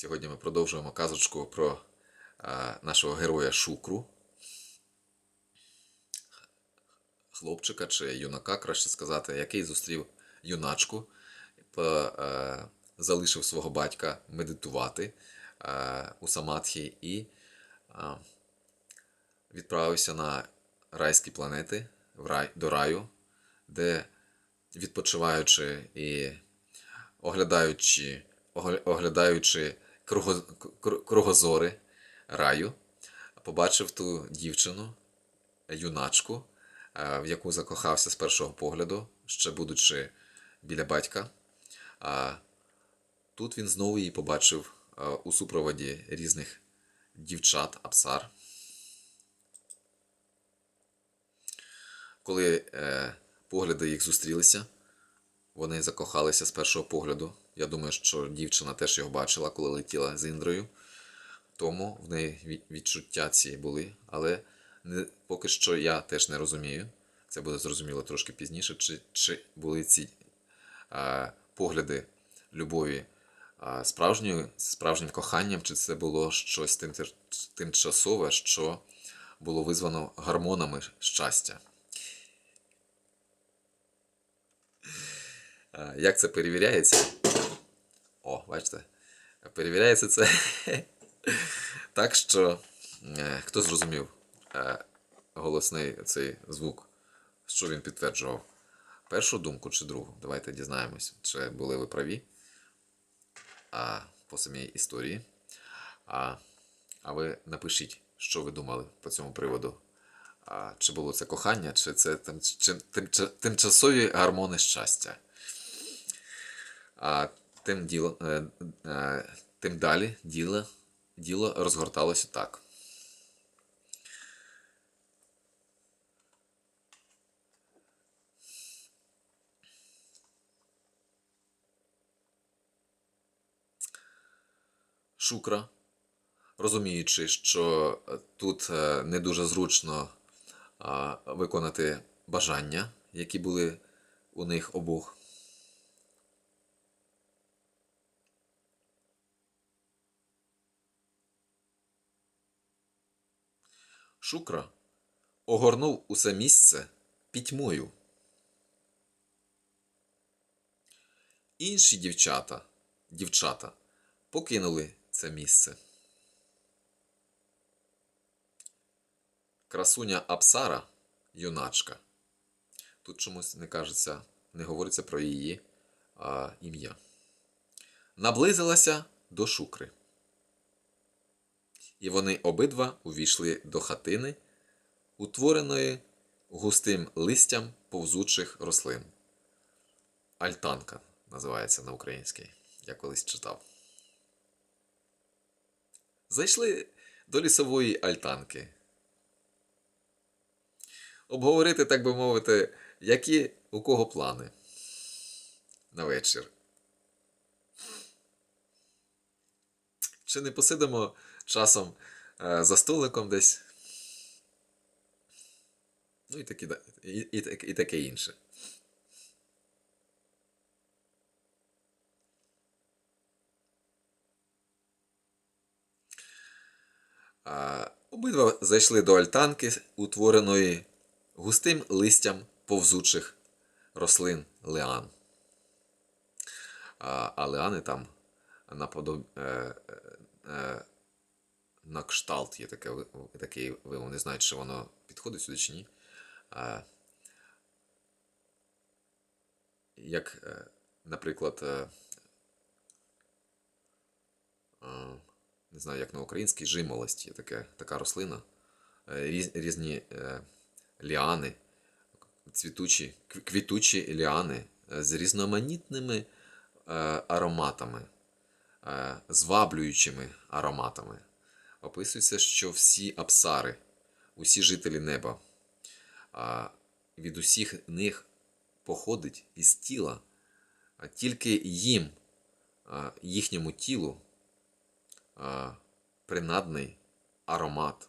Сьогодні ми продовжуємо казочку про е, нашого героя Шукру. Хлопчика чи юнака, краще сказати, який зустрів юначку, по- е, залишив свого батька медитувати е, у Самадхі і е, відправився на райські планети в рай, до раю, де відпочиваючи і оглядаючи, оглядаючи кругозори раю, побачив ту дівчину, юначку, е, в яку закохався з першого погляду, ще будучи біля батька. Тут він знову її побачив е, у супроводі різних дівчат Апсар. Коли е, погляди їх зустрілися, вони закохалися з першого погляду. Я думаю, що дівчина теж його бачила, коли летіла з Індрою. Тому в неї відчуття ці були. Але не, поки що я теж не розумію. Це буде зрозуміло трошки пізніше, чи, чи були ці е, погляди любові е, справжньою, справжнім коханням, чи це було щось тим, тимчасове, що було визвано гормонами щастя. Як це перевіряється? О, бачите? Перевіряється це так, що е, хто зрозумів е, голосний цей звук, що він підтверджував? Першу думку чи другу? Давайте дізнаємось, чи були ви праві а, по самій історії. А, а ви напишіть, що ви думали по цьому приводу. А, чи було це кохання, чи це тим, чи, тимча- тимчасові гормони щастя. А тим, діло, е, е, тим далі діло, діло розгорталося так. Шукра, розуміючи, що тут е, не дуже зручно виконати бажання, які були у них обох. Шукра огорнув усе місце пітьмою. Інші дівчата, дівчата покинули це місце. Красуня Апсара, юначка. Тут чомусь не кажеться, не говориться про її а, ім'я. Наблизилася до шукри. І вони обидва увійшли до хатини, утвореної густим листям повзучих рослин. Альтанка називається на українській. Я колись читав. Зайшли до лісової альтанки. Обговорити, так би мовити, які у кого плани на вечір. Чи не посидимо часом е, за столиком десь? Ну і, такі, да- і, і, і таке інше. Обидва зайшли до альтанки, утвореної густим листям повзучих рослин лиан. А, лиани там наподоб... е, е, е, на кшталт є таке, такий вимов. Не знаю, чи воно підходить сюди чи ні. Як, е, наприклад, е, а, не знаю, як на українській, жимолость є таке, така рослина. Е, Різ, різні е, ліани, цвітучі, квітучі ліани е, з різноманітними е, ароматами, е, зваблюючими ароматами. Описується, що всі апсари, усі жителі неба, від усіх них походить із тіла, а тільки їм, їхньому тілу, принадний аромат,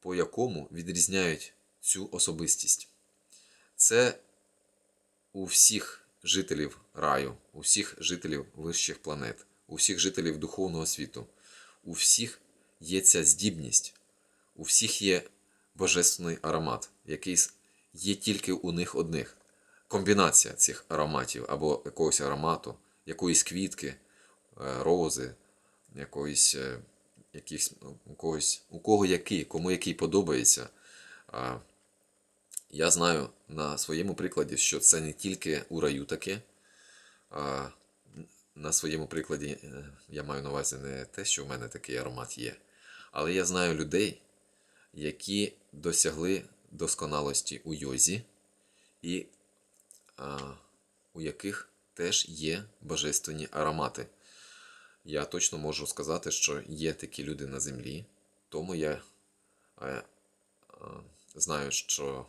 по якому відрізняють цю особистість. Це у всіх жителів раю, у всіх жителів вищих планет, у всіх жителів духовного світу, у всіх є ця здібність, у всіх є божественний аромат, який є тільки у них одних. Комбінація цих ароматів або якогось аромату, якоїсь квітки, е, рози, якоїсь, е, якихось, ну, у когось, у кого який, кому який подобається. Я знаю на своєму прикладі, що це не тільки у раю таке, на своєму прикладі е, я маю на увазі не те, що в мене такий аромат є, але я знаю людей, які досягли досконалості у йозі, і а, у яких теж є божественні аромати. Я точно можу сказати, що є такі люди на землі, тому я е, е, знаю, що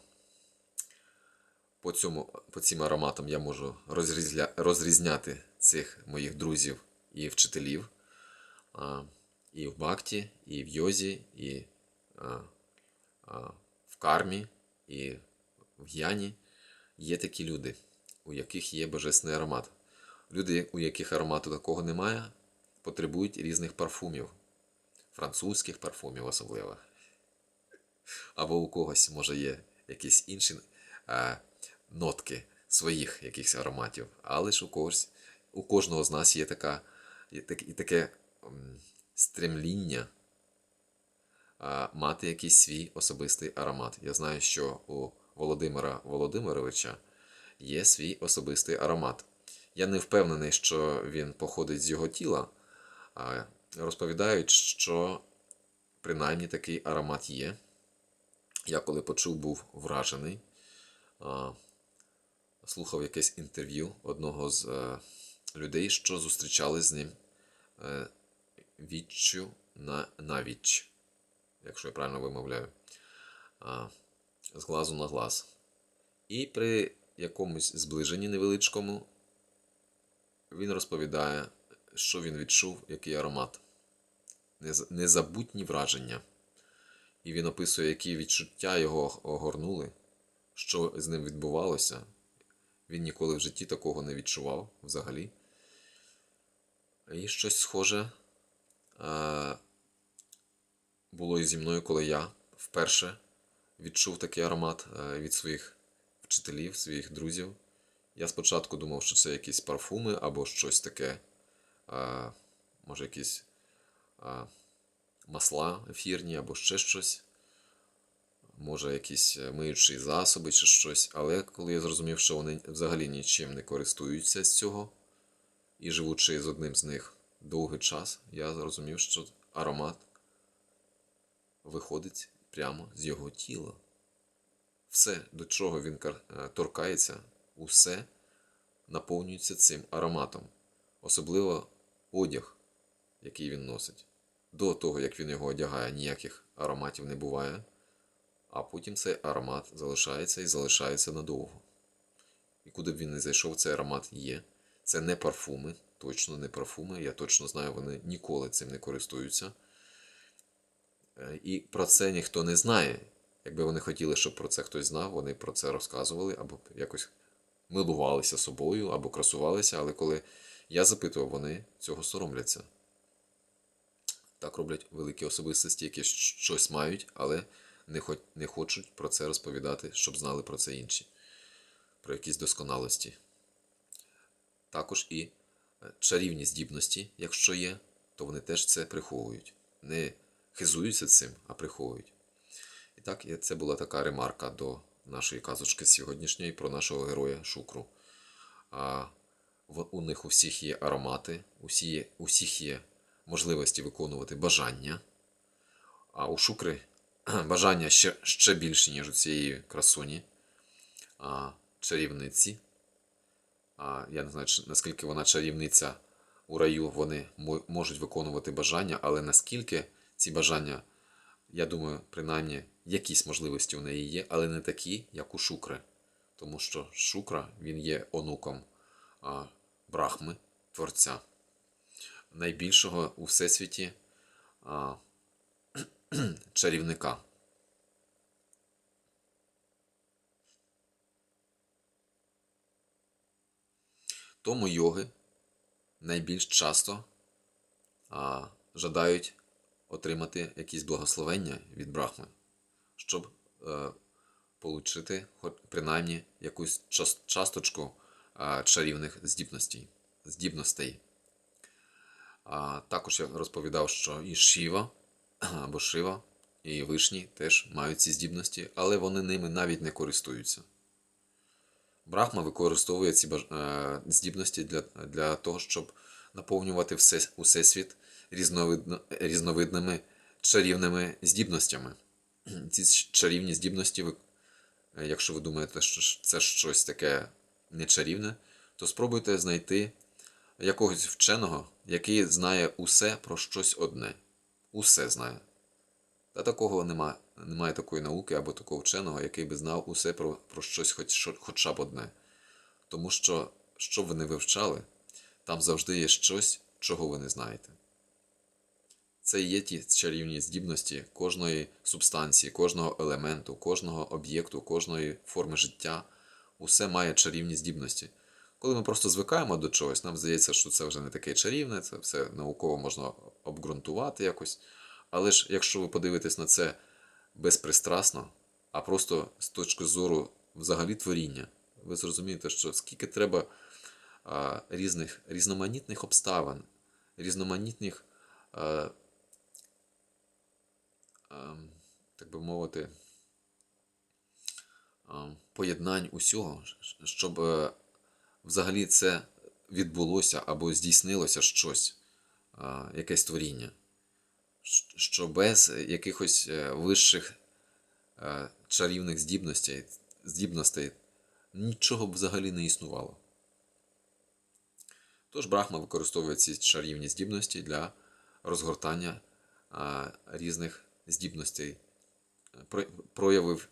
по, цьому, по цим ароматам я можу розрізля, розрізняти цих моїх друзів і вчителів а, і в Бхакті, і в Йозі, і а, а, в кармі, і в Яні. Є такі люди, у яких є божественний аромат. Люди, у яких аромату такого немає, потребують різних парфумів, французьких парфумів особливо. Або у когось може є якісь інші е, нотки своїх якихось ароматів, але ж у когось, у кожного з нас є така, і таке стремління мати якийсь свій особистий аромат. Я знаю, що у Володимира Володимировича є свій особистий аромат. Я не впевнений, що він походить з його тіла, розповідають, що принаймні такий аромат є. Я коли почув, був вражений. Слухав якесь інтерв'ю одного з е, людей, що зустрічались з ним е, віччю на навіч, якщо я правильно вимовляю, з глазу на глаз. І при якомусь зближенні невеличкому він розповідає, що він відчув, який аромат. Незабутні враження. І він описує, які відчуття його огорнули, що з ним відбувалося. Він ніколи в житті такого не відчував взагалі. І щось схоже е, було і зі мною, коли я вперше відчув такий аромат е, від своїх вчителів, своїх друзів. Я спочатку думав, що це якісь парфуми або щось таке, е, може, якісь масла ефірні або ще щось. Може, якісь миючі засоби чи щось. Але коли я зрозумів, що вони взагалі нічим не користуються з цього, і живучи з одним з них довгий час, я зрозумів, що аромат виходить прямо з його тіла. Все, до чого він е, торкається, усе наповнюється цим ароматом. Особливо одяг, який він носить. До того, як він його одягає, ніяких ароматів не буває, а потім цей аромат залишається і залишається надовго. І куди б він не зайшов, цей аромат є. Це не парфуми, точно не парфуми. Я точно знаю, вони ніколи цим не користуються. Е, І про це ніхто не знає. Якби вони хотіли, щоб про це хтось знав, вони про це розказували або якось милувалися собою, або красувалися, але коли я запитував, вони цього соромляться. Так роблять великі особистості, які щось мають, але не, хо- не хочуть про це розповідати, щоб знали про це інші, про якісь досконалості. Також і е, чарівні здібності, якщо є, то вони теж це приховують. Не хизуються цим, а приховують. І так, це була така ремарка до нашої казочки сьогоднішньої про нашого героя Шукру. А, у них у всіх є аромати, усі, у всіх є можливості виконувати бажання. А у Шукри бажання ще, ще більші, ніж у цієї красуні, а, чарівниці. А, я не знаю, наскільки вона чарівниця у раю, вони можуть виконувати бажання, але наскільки ці бажання, я думаю, принаймні якісь можливості у неї є, але не такі, як у Шукри. Тому що Шукра він є онуком а, Брахми, Творця, найбільшого у всесвіті а, чарівника. Тому йоги найбільш часто а, жадають отримати якісь благословення від Брахми, щоб е, отримати принаймні якусь час- часточку а, чарівних здібностей. здібностей. А, також я розповідав, що і Шіва або Шива, і Вишні теж мають ці здібності, але вони ними навіть не користуються. Брахма використовує ці е, здібності для, для того, щоб наповнювати все, усесвіт різновидно, різновидними чарівними здібностями. Ці чарівні здібності, е, якщо ви думаєте, що це щось таке нечарівне, то спробуйте знайти якогось вченого, який знає усе про щось одне. Усе знає. Та такого нема, немає такої науки або такого вченого, який би знав усе про, про щось хоч, хоча б одне. Тому що, що ви не вивчали, там завжди є щось, чого ви не знаєте. Це і є ті чарівні здібності кожної субстанції, кожного елементу, кожного об'єкту, кожної форми життя. Усе має чарівні здібності. Коли ми просто звикаємо до чогось, нам здається, що це вже не таке чарівне, це все науково можна обґрунтувати якось. Але ж якщо ви подивитесь на це безпристрасно, а просто з точки зору взагалі творіння, ви зрозумієте, що скільки треба а, різних різноманітних обставин, різноманітних, а, а, так би мовити, а, поєднань усього, щоб е, взагалі це відбулося або здійснилося щось, а, якесь творіння що без якихось е, вищих е, чарівних здібностей, здібностей нічого б взагалі не існувало. Тож Брахма використовує ці чарівні здібності для розгортання різних здібностей, е, про- проявів,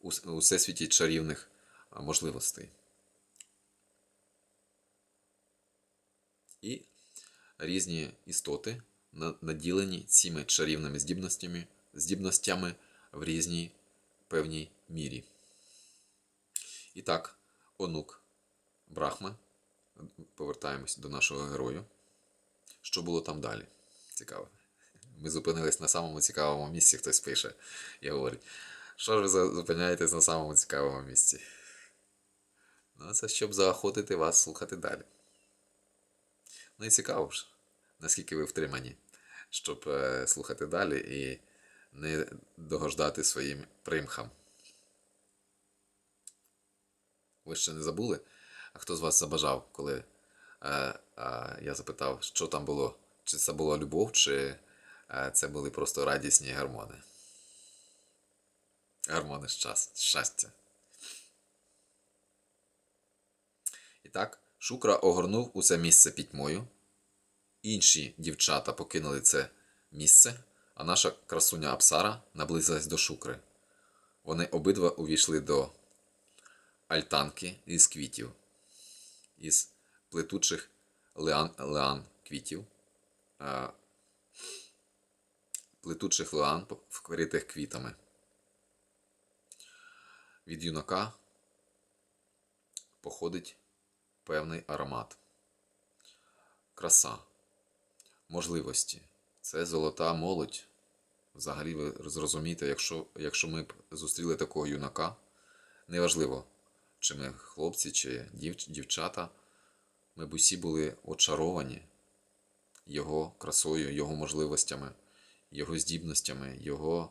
у, всесвіті чарівних можливостей. І різні істоти наділені цими чарівними здібностями, здібностями в різній певній мірі. І так, онук Брахма. Повертаємось до нашого герою. Що було там далі? Цікаво. Ми зупинились на самому цікавому місці, хтось пише і говорить. Що ж ви зупиняєтесь на самому цікавому місці? Ну, це щоб заохотити вас слухати далі. Ну і цікаво ж, наскільки ви втримані, щоб е, слухати далі і не догождати своїм примхам. Ви ще не забули? А хто з вас забажав, коли е, е, я запитав, що там було? Чи це була любов, чи е, це були просто радісні гормони? Гормони щас- щастя. І так, Шукра огорнув усе місце пітьмою. Інші дівчата покинули це місце, а наша красуня Апсара наблизилась до Шукри. Вони обидва увійшли до альтанки із квітів, із плетучих леан, леан квітів, а, плетучих леан, вкритих квітами. Від юнака походить певний аромат. Краса, можливості. Це золота молодь. Взагалі, ви зрозумієте, якщо, якщо ми б зустріли такого юнака, неважливо, чи ми хлопці, чи дівч, дівчата, ми б усі були очаровані його красою, його можливостями, його здібностями, його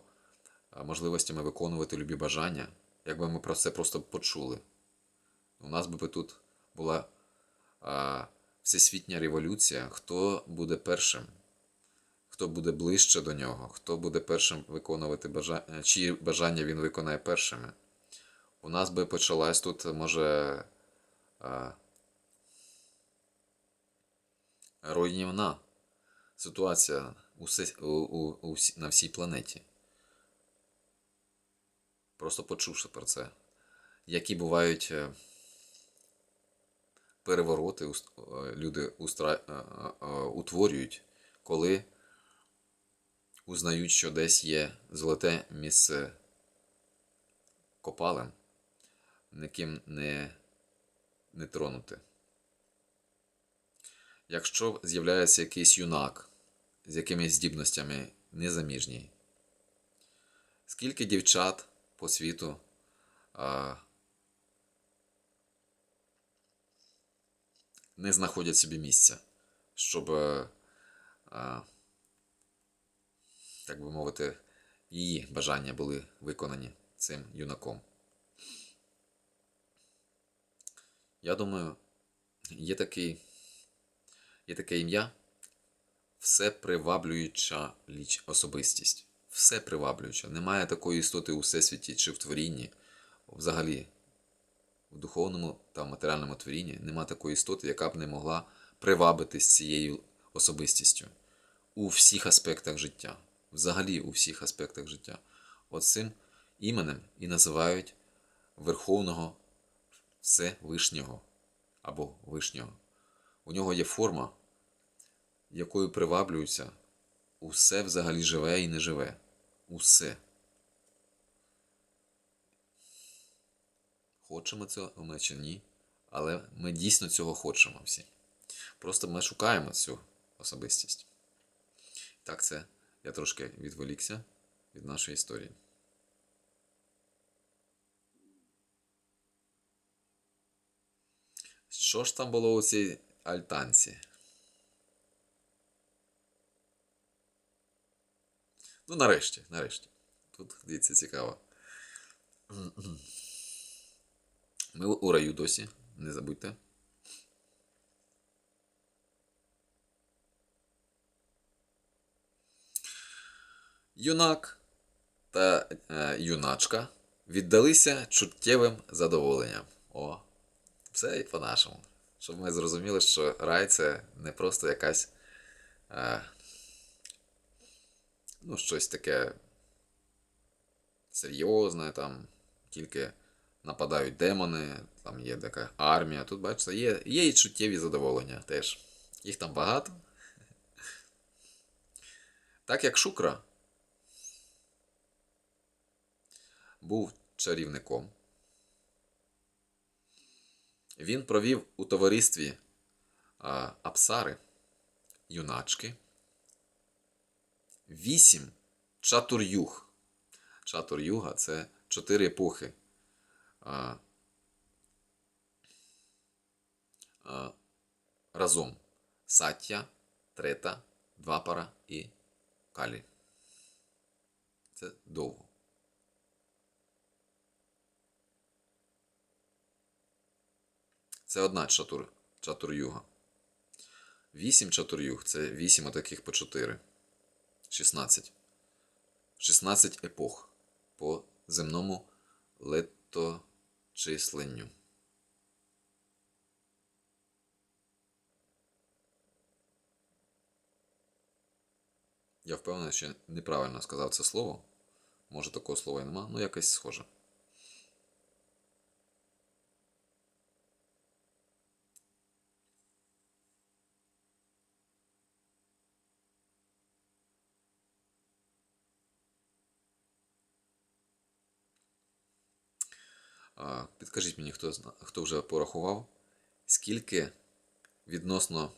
можливостями виконувати любі бажання, якби ми про це просто почули. У нас би тут була всесвітня революція, хто буде першим, хто буде ближче до нього, хто буде першим виконувати бажання, чиї бажання він виконає першими. У нас би почалась тут, може, а, руйнівна ситуація у, у, у, на всій планеті. Просто почувши про це. Які бувають е, перевороти е, люди е, е, утворюють, коли узнають, що десь є золоте місце копалин, ніким не, не тронуте. якщо з'являється якийсь юнак з якимись здібностями незаміжній, скільки дівчат по світу не знаходять собі місця, щоб, е, так би мовити, її бажання були виконані цим юнаком. Я думаю, є такий, є таке ім'я всеприваблююча ліч особистість. Все приваблююча. Немає такої істоти у всесвіті чи в творінні, взагалі, в духовному та матеріальному творінні немає такої істоти, яка б не могла привабитись цією особистістю у всіх аспектах життя. Взагалі у всіх аспектах життя. Оцим іменем і називають Верховного Всевишнього або Вишнього. У нього є форма, якою приваблюються усе взагалі живе і не живе. Усе. Хочемо цього ми чи ні, але ми дійсно цього хочемо всі. Просто ми шукаємо цю особистість. Так, це я трошки відволікся від нашої історії. Що ж там було у цій альтанці? Ну, нарешті, нарешті. Тут, дивіться, цікаво. Ми у раю досі, не забудьте. Юнак та е, юначка віддалися чуттєвим задоволенням. О, все і по-нашому. Щоб ми зрозуміли, що рай це не просто якась. Е, ну, щось таке серйозне, там тільки нападають демони, там є така армія. Тут, бачите, є, є і чуттєві задоволення теж. Їх там багато. Так як Шукра був чарівником, він провів у товаристві а, Апсари, юначки, вісім чатур-юг. Чатур-юга це чотири епохи. А, а, разом Саття, Трета, Двапара і Калі. Це довго. Це одна чатур, чатур-юга. Вісім чатур-юг це вісім отаких по чотири. 16. 16 епох по земному леточисленню. Я впевнений, що неправильно сказав це слово. Може такого слова і нема, ну якось схоже. Підкажіть мені, хто, хто вже порахував, скільки відносно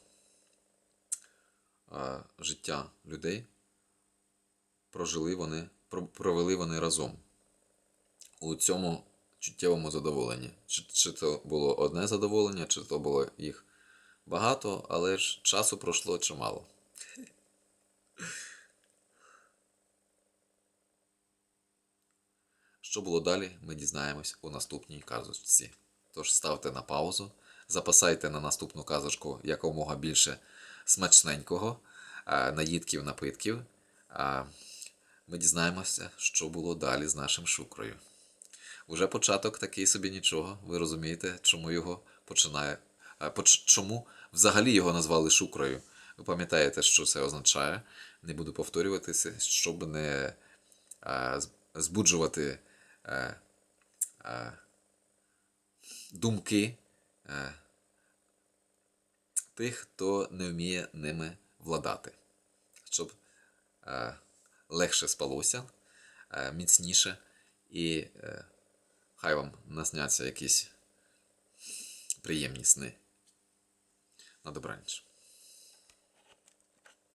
життя людей прожили вони, провели вони разом у цьому чуттєвому задоволенні. Чи, чи то було одне задоволення, чи то було їх багато, але ж часу пройшло чимало. Що було далі, ми дізнаємось у наступній казочці. Тож ставте на паузу, запасайте на наступну казочку якомога більше смачненького, наїдків, напитків. А Ми дізнаємося, що було далі з нашим шукрою. Уже початок такий собі нічого. Ви розумієте, чому його починає. Чому взагалі його назвали шукрою? Ви пам'ятаєте, що це означає. Не буду повторюватися, щоб не збуджувати е, е, думки е, тих, хто не вміє ними владати, щоб е, легше спалося, е, міцніше, і е, хай вам насняться якісь приємні сни. На добраніч.